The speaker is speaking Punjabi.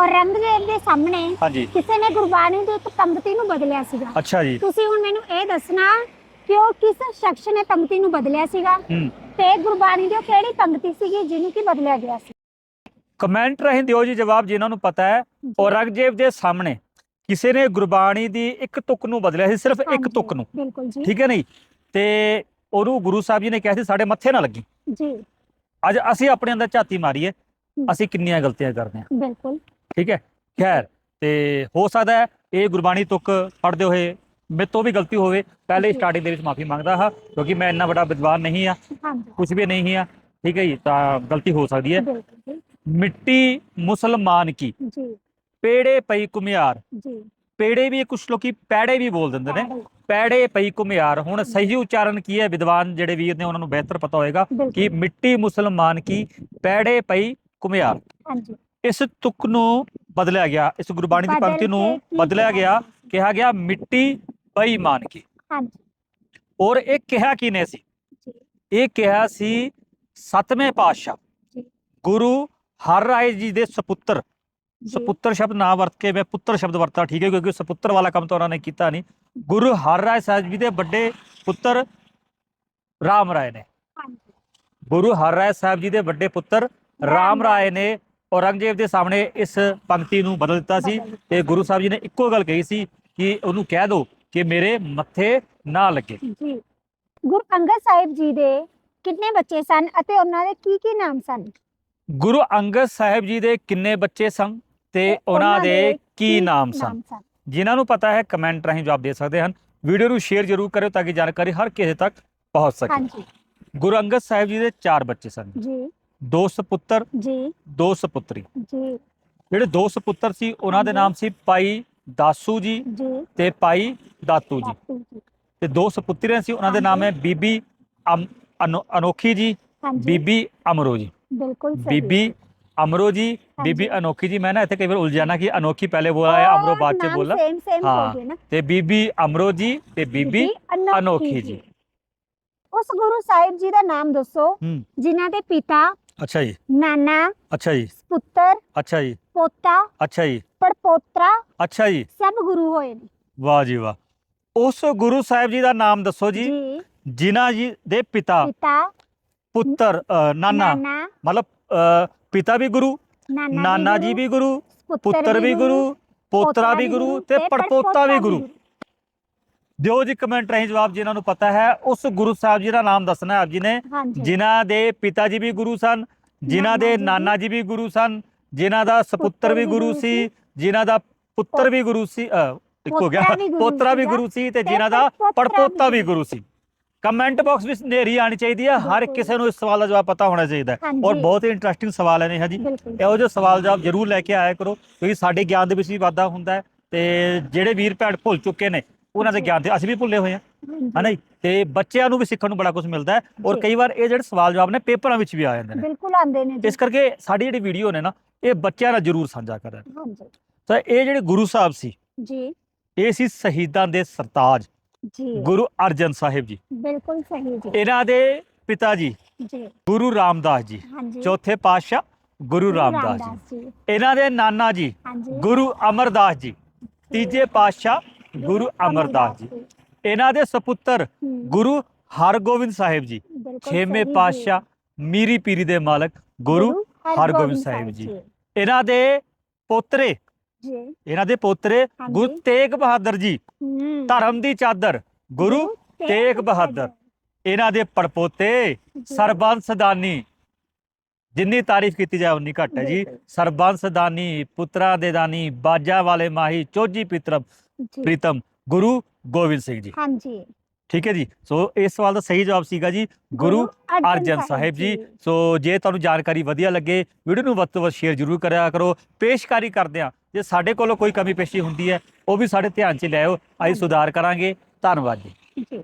ਔਰ ਰੰਗਦੇਵ ਦੇ ਸਾਹਮਣੇ ਹਾਂਜੀ। ਕਿਸੇ ਨੇ ਗੁਰਬਾਣੀ ਦੀ ਇੱਕ ਪੰਕਤੀ ਨੂੰ ਬਦਲਿਆ ਸੀਗਾ। ਅੱਛਾ ਜੀ। ਤੁਸੀਂ ਹੁਣ ਮੈਨੂੰ ਇਹ ਦੱਸਣਾ ਕਿ ਉਹ ਕਿਸ ਸ਼ਖਸ ਨੇ ਪੰਕਤੀ ਨੂੰ ਬਦਲਿਆ ਸੀਗਾ ਤੇ ਗੁਰਬਾਣੀ ਦੀ ਉਹ ਕਿਹੜੀ ਪੰਕਤੀ ਸੀਗੀ ਜਿਹਨੂੰ ਕਿ ਬਦਲਿਆ ਗਿਆ ਸੀ? ਕਮੈਂਟ ਰਾਹੀਂ ਦਿਓ ਜੀ ਜਵਾਬ ਜਿਨ੍ਹਾਂ ਨੂੰ ਪਤਾ ਹੈ। ਔਰੰਗਜ਼ੇਬ ਦੇ ਸਾਹਮਣੇ ਕਿਸੇ ਨੇ ਗੁਰਬਾਣੀ ਦੀ ਇੱਕ ਤੁਕ ਨੂੰ ਬਦਲਿਆ ਸੀ ਸਿਰਫ ਇੱਕ ਤੁਕ ਨੂੰ। ਬਿਲਕੁਲ ਜੀ। ਠੀਕ ਹੈ ਨਹੀਂ? ਤੇ ਉਹਨੂੰ ਗੁਰੂ ਸਾਹਿਬ ਜੀ ਨੇ ਕਿਹਾ ਸੀ ਸਾਡੇ ਮੱਥੇ ਨਾ ਲੱਗੀ। ਜੀ। ਅੱਜ ਅਸੀਂ ਆਪਣੇ ਅੰਦਰ ਝਾਤੀ ਮਾਰੀਏ। ਅਸੀਂ ਕਿੰਨੀਆਂ ਗਲਤੀਆਂ ਕਰਦੇ ਹਾਂ। ਬਿਲਕੁਲ। ਠੀਕ ਹੈ? ਖੈਰ ਤੇ ਹੋ ਸਕਦਾ ਹੈ ਇਹ ਗੁਰਬਾਣੀ ਤੁਕ ਪੜ੍ਹਦੇ ਹੋਏ ਮੇਰੇ ਤੋਂ ਵੀ ਗਲਤੀ ਹੋਵੇ। ਪਹਿਲੇ। ਸਟਾਰਟਿੰਗ ਦੇ ਵਿੱਚ ਮਾਫੀ ਮੰਗਦਾ ਹਾਂ ਕਿਉਂਕਿ ਮੈਂ ਇੰਨਾ ਵੱਡਾ ਵਿਦਵਾਨ ਨਹੀਂ ਆ ਕੁਝ ਵੀ ਨਹੀਂ ਆ ਠੀਕ ਹੈ ਜੀ ਤਾਂ ਗਲਤੀ ਹੋ ਸਕਦੀ ਹੈ। ਮਿੱਟੀ ਮੁਸਲਮਾਨ ਕੀ? ਜੀ। ਪੇੜੇ ਪਈ ਕੁਮਿਆਰ ਜੀ। ਪੇੜੇ ਵੀ ਕੁਝ ਲੋਕੀ ਪੈੜੇ ਵੀ ਬੋਲ ਦਿੰਦੇ ਨੇ। ਪੈੜੇ। ਪਈ ਕੁਮਿਆਰ ਹੁਣ ਸਹੀ ਉਚਾਰਨ ਕੀ ਹੈ? ਵਿਦਵਾਨ ਜਿਹੜੇ ਵੀਰ ਨੇ ਉਹਨਾਂ ਨੂੰ ਬਿਹਤਰ ਪਤਾ ਹੋਏਗਾ ਕਿ ਮਿੱਟੀ ਮੁਸਲਮਾਨ ਕੀ? ਪੈੜੇ ਪਈ ਕੁਮਿਆਰ ਹਾਂਜੀ। ਇਸ ਤੁਕ ਨੂੰ ਬਦਲਿਆ ਗਿਆ ਇਸ ਗੁਰਬਾਣੀ ਦੀ ਬਦਲ ਪੰਕਤੀ ਨੂੰ ਕੇ ਕੀ ਬਦਲਿਆ ਗਿਆ ਕਿਹਾ? ਗਿਆ ਮਿੱਟੀ ਬੇਈਮਾਨ ਕੀ ਹਾਂਜੀ। ਔਰ ਇਹ ਕਿਹਾ ਕਿਨੇ ਸੀ? ਜੀ। ਇਹ ਕਿਹਾ ਸੀ ਸਤਵੇਂ ਪਾਤਸ਼ਾਹ। ਜੀ। ਗੁਰੂ ਹਰ ਰਾਏ ਜੀ ਦੇ ਸਪੁੱਤਰ। ਜੀ, ਸਪੁੱਤਰ ਸ਼ਬਦ ਨਾ ਵਰਤ ਕੇ ਮੈਂ ਪੁੱਤਰ ਸ਼ਬਦ ਵਰਤਾ ਠੀਕ ਹੈ ਕਿਉਂਕਿ ਸਪੁੱਤਰ ਵਾਲਾ ਕੰਮ ਤਾਂ ਉਹਨਾਂ ਨੇ ਕੀਤਾ ਨਹੀਂ। ਗੁਰੂ ਹਰ ਰਾਏ ਸਾਹਿਬ ਜੀ ਦੇ ਵੱਡੇ ਪੁੱਤਰ ਰਾਮ ਰਾਏ ਨੇ। ਹਾਂਜੀ। ਗੁਰੂ ਹਰ ਰਾਏ ਸਾਹਿਬ ਜੀ ਦੇ ਵੱਡੇ ਪੁੱਤਰ ਰਾਮ ਰਾਏ ਨੇ ਔਰੰਗਜ਼ੇਬ ਦੇ ਸਾਹਮਣੇ ਇਸ ਪੰਕਤੀ ਨੂੰ ਬਦਲ ਦਿੱਤਾ ਸੀ। ਤੇ ਗੁਰੂ ਸਾਹਿਬ ਜੀ ਨੇ ਇੱਕੋ ਗੱਲ ਕਹੀ ਸੀ ਕਿ ਉਹਨੂੰ ਕਹਿ ਦਿਓ ਕਿ ਮੇਰੇ ਮੱਥੇ ਨਾ ਲੱਗੇ। ਜੀ ਗੁਰੂ ਅੰਗਦ ਸਾਹਿਬ ਜੀ ਦੇ ਕਿੰਨੇ ਬੱਚੇ ਸਨ ਅਤੇ ਉਹਨਾਂ ਦੇ ਕੀ ਕੀ ਨਾਮ ਸਨ? ਗੁਰੂ ਅੰਗਦ ਸਾਹਿਬ ਜੀ ਦੇ ਕਿੰਨੇ ਬੱਚੇ ਸਨ ਤੇ ਉਹਨਾਂ ਦੇ ਕੀ ਨਾਮ ਸਨ? ਜਿਨ੍ਹਾਂ ਨੂੰ ਪਤਾ ਹੈ ਕਮੈਂਟ ਰਾਹੀਂ ਜਵਾਬ ਦੇ ਸਕਦੇ ਹਨ। ਵੀਡੀਓ ਨੂੰ ਸ਼ੇਅਰ ਜ਼ਰੂਰ ਕਰਿਓ ਤਾਂ ਕਿ ਜਾਣਕਾਰੀ ਹਰ ਕਿਸੇ ਤੱਕ ਪਹੁੰਚ ਸਕੇ। ਹਾਂਜੀ। ਗੁਰੂ ਅੰਗਦ ਸਾਹਿਬ ਜੀ ਦੇ ਚਾਰ ਬੱਚੇ ਸਨ। ਜੀ। ਦੋ ਸਪੁੱਤਰ ਜੀ। ਦੋ ਸਪੁੱਤਰੀ। ਜੀ। ਜਿਹੜੇ ਦੋ ਸਪੁੱਤਰ ਸੀ ਉਹਨਾਂ ਦੇ। ਨਾਮ ਸੀ ਭਾਈ ਦਾਸੂ ਜੀ ਜੀ। ਤੇ ਭਾਈ ਦਾਤੂ ਜੀ। ਬਾਪੂ ਜੀ। ਤੇ ਦੋ ਸਪੁੱਤਰੀਆਂ ਸੀ ਉਹਨਾਂ ਦੇ ਨਾਮ ਹੈ ਬੀਬੀ ਅਮ- ਅਨੋ- ਅਨੋਖੀ ਜੀ ਹਾਂਜੀ। ਬੀਬੀ ਅਮਰੋ ਜੀ। ਬਿਲਕੁਲ ਸਹੀ। ਬੀਬੀ ਅਮਰੋ ਜੀ ਬੀਬੀ ਅਨੋਖੀ ਜੀ। ਮੈਂ ਨਾ ਇੱਥੇ ਕਈ ਵਾਰ ਉਲਝ ਜਾਣਾ ਕਿ ਅਨੋਖੀ ਪਹਿਲੇ ਬੋਲਾ ਹੈ ਅਮਰੋ ਬਾਅਦ ਚ ਬੋਲਾ ਸੇਮ ਸੇਮ ਹਾਂ। ਹੋ। ਗਏ ਨਾ। ਤੇ ਬੀਬੀ ਅਮਰੋ ਜੀ ਤੇ ਬੀਬੀ ਅਨੋਖੀ ਜੀ। ਉਸ ਗੁਰੂ ਸਾਹਿਬ ਜੀ ਦਾ ਨਾਮ ਦੱਸੋ ਹੂੰ। ਜਿਨ੍ਹਾਂ ਦੇ ਪਿਤਾ ਅੱਛਾ ਜੀ। ਨਾਨਾ ਅੱਛਾ ਜੀ। ਪੁੱਤਰ ਅੱਛਾ ਜੀ। ਪੋਤਾ ਅੱਛਾ ਜੀ। ਪੜਪੋਤਰਾ ਅੱਛਾ ਜੀ। ਸਭ ਗੁਰੂ ਹੋਏ ਨੇ। ਵਾਹ ਜੀ ਵਾਹ। ਉਸ ਗੁਰੂ ਸਾਹਿਬ ਜੀ ਦਾ ਨਾਮ ਦੱਸੋ ਜੀ। ਜਿਨ੍ਹਾਂ ਜੀ ਦੇ ਪਿਤਾ। ਪਿਤਾ। ਪੁੱਤਰ ਨਾਨਾ। ਮਤਲਬ ਪਿਤਾ ਵੀ ਗੁਰੂ ਨਾਨਾ ਜੀ ਵੀ ਗੁਰੂ ਪੁੱਤਰ ਵੀ ਗੁਰੂ ਪੋਤਰਾ ਵੀ ਗੁਰੂ ਤੇ ਪੜਪੋਤਾ ਵੀ ਗੁਰੂ। ਦਿਓ ਜੀ ਕਮੈਂਟ ਰਾਹੀਂ ਜਵਾਬ ਜਿਨ੍ਹਾਂ ਨੂੰ ਪਤਾ ਹੈ ਉਸ ਗੁਰੂ ਸਾਹਿਬ ਜੀ ਦਾ ਨਾਮ ਦੱਸਣਾ ਆਪ ਜੀ ਨੇ। ਹਾਂਜੀ। ਜਿਨ੍ਹਾਂ ਦੇ ਪਿਤਾ ਜੀ ਵੀ ਗੁਰੂ ਸਨ ਜਿਨ੍ਹਾਂ ਦੇ ਨਾਨਾ ਜੀ ਨਾਨਾ ਜੀ ਵੀ ਗੁਰੂ ਸਨ ਜਿਨ੍ਹਾਂ ਦਾ ਸਪੁੱਤਰ ਵੀ ਗੁਰੂ ਸੀ ਜਿਨ੍ਹਾਂ ਦਾ ਪੁੱਤਰ ਵੀ ਗੁਰੂ ਸੀ ਅ, ਇੱਕ ਹੋ ਗਿਆ ਪੋਤਰਾ ਵੀ ਗੁਰੂ ਪੋਤਰਾ ਵੀ ਸੀਗਾ, ਗੁਰੂ ਸੀ ਤੇ ਤੇ ਜਿਨ੍ਹਾਂ ਦਾ ਪੜਪੋਤਾ ਪੜਪੋਤਾ ਵੀ ਵੀ ਗੁਰੂ ਸੀ। ਕਮੈਂਟ ਬਾਕਸ ਵਿੱਚ ਨੇਰੀ ਆਣੀ ਚਾਹੀਦੀ ਹੈ ਹਰ ਬਿਲਕੁਲ। ਕਿਸੇ ਨੂੰ ਇਸ ਸਵਾਲ ਦਾ ਜਵਾਬ ਪਤਾ ਹੋਣਾ ਚਾਹੀਦਾ ਹੈ। ਹਾਂਜੀ। ਔਰ ਬਹੁਤ ਹੀ ਇੰਟਰਸਟਿੰਗ ਸਵਾਲ ਹੈ ਨੇ ਹਾਂ ਜੀ। ਬਿਲਕੁਲ। ਇਹੋ ਜਿਹੇ ਸਵਾਲ ਜਵਾਬ ਜ਼ਰੂਰ ਲੈ ਕੇ ਆਇਆ ਕਰੋ ਕਿਉਂਕਿ ਸਾਡੇ ਗਿਆਨ ਦੇ ਵਿੱਚ ਵੀ ਵਾਧਾ ਹੁੰਦਾ ਹੈ ਤੇ ਜਿਹੜੇ ਵੀਰ ਭੈਣ ਭੁੱਲ ਚੁੱਕੇ ਨੇ ਉਹਨਾਂ ਦੇ। ਗਿਆਨ ਤੇ ਅਸੀਂ ਵੀ ਭੁੱਲੇ ਹੋਏ ਹਾਂਜੀ, ਹਨਾ ਜੀ? ਤੇ ਬੱਚਿਆਂ ਨੂੰ ਵੀ ਸਿੱਖਣ ਨੂੰ ਬੜਾ ਕੁਝ ਮਿਲਦਾ ਹੈ। ਔਰ। ਕਈ ਵਾਰ ਇਹ ਜਿਹੜੇ ਸਵਾਲ ਜਵਾਬ ਨੇ ਪੇਪਰਾਂ ਵਿੱਚ ਵੀ ਆ ਜਾਂਦੇ ਨੇ। ਬਿਲਕੁਲ ਆਂਦੇ ਨੇ ਜੀ। ਇਸ ਕਰਕੇ ਸਾਡੀ ਜਿਹੜੀ ਵੀਡੀਓ ਨੇ ਨਾ ਇਹ ਬੱਚਿਆਂ ਨਾਲ ਜ਼ਰੂਰ ਸਾਂਝਾ ਕਰਨ। ਹਾਂਜੀ। ਤਾਂ ਇਹ ਜਿਹੜੇ ਗੁਰੂ ਸਾਹਿਬ ਸੀ ਜੀ। ਇਹ ਸੀ ਸ਼ਹੀਦਾਂ ਦੇ ਸਰਤਾਜ ਜੀ। ਗੁਰੂ ਅਰਜਨ ਸਾਹਿਬ ਜੀ। ਬਿਲਕੁਲ ਸਹੀ ਜੀ। ਇਹਨਾਂ ਦੇ ਪਿਤਾ ਜੀ ਜੀ। ਗੁਰੂ ਰਾਮਦਾਸ ਜੀ। ਹਾਂਜੀ। ਚੌਥੇ ਪਾਤਸ਼ਾਹ ਗੁਰੂ ਰਾਮਦਾਸ ਜੀ। ਇਹਨਾਂ ਦੇ ਨਾਨਾ ਜੀ ਗੁਰੂ ਅਮਰਦਾਸ ਜੀ। ਤੀਜੇ ਪਾਤਸ਼ਾਹ ਗੁਰੂ ਅਮਰਦਾਸ ਜੀ ਇਹਨਾਂ ਦੇ ਸੁਪੁੱਤਰ ਗੁਰੂ ਹਰਗੋਬਿੰਦ ਸਾਹਿਬ ਜੀ ਛੇਵੇਂ। ਪਾਤਸ਼ਾਹ ਮੀਰੀ ਪੀਰੀ ਦੇ ਮਾਲਕ ਗੁਰੂ ਹਰਗੋਬਿੰਦ ਸਾਹਿਬ ਜੀ। ਇਹਨਾਂ ਦੇ ਪੋਤਰੇ ਜੀ ਇਹਨਾਂ ਦੇ ਪੋਤਰੇ ਗੁਰੂ। ਤੇਗ ਬਹਾਦਰ ਜੀ ਧਰਮ ਦੀ ਚਾਦਰ ਗੁਰੂ ਤੇਗ ਬਹਾਦਰ ਇਹਨਾਂ ਦੇ ਪੜਪੋਤੇ। ਸਰਬੰਸ ਦਾਨੀ ਜਿੰਨੀ ਤਾਰੀਫ ਕੀਤੀ ਜਾਏ ਉਨੀ ਘੱਟ ਹੈ ਜੀ। ਸਰਬੰਸ ਦਾਨੀ ਪੁੱਤਰਾਂ ਦੇ ਦਾਨੀ ਬਾਜਾ ਵਾਲੇ ਮਾਹੀ ਚੋਜੀ ਪਿਤਰਮ ਜੀ, ਪ੍ਰੀਤਮ ਗੁਰੂ ਗੋਬਿੰਦ ਸਿੰਘ ਜੀ। ਹਾਂਜੀ। ਠੀਕ ਹੈ ਜੀ। ਸੋ ਇਸ ਸਵਾਲ ਦਾ ਸਹੀ ਜਵਾਬ ਸੀਗਾ ਜੀ ਗੁਰੂ ਅਰਜਨ ਸਾਹਿਬ ਜੀ। ਸੋ ਜੇ ਤੁਹਾਨੂੰ ਜਾਣਕਾਰੀ ਵਧੀਆ ਲੱਗੇ ਵੀਡੀਓ ਨੂੰ ਵੱਧ ਤੋਂ ਵੱਧ ਸ਼ੇਅਰ ਜ਼ਰੂਰ ਕਰਿਆ ਕਰੋ। ਪੇਸ਼ਕਾਰੀ ਕਰਦੇ ਆ ਜੇ ਸਾਡੇ ਕੋਲੋਂ ਕੋਈ ਕਮੀ ਪੇਸ਼ੀ ਹੁੰਦੀ ਹੈ ਉਹ ਵੀ ਸਾਡੇ ਧਿਆਨ 'ਚ ਲਿਆਓ ਅਸੀਂ। ਸੁਧਾਰ ਕਰਾਂਗੇ। ਧੰਨਵਾਦ ਜੀ। ਜੀ।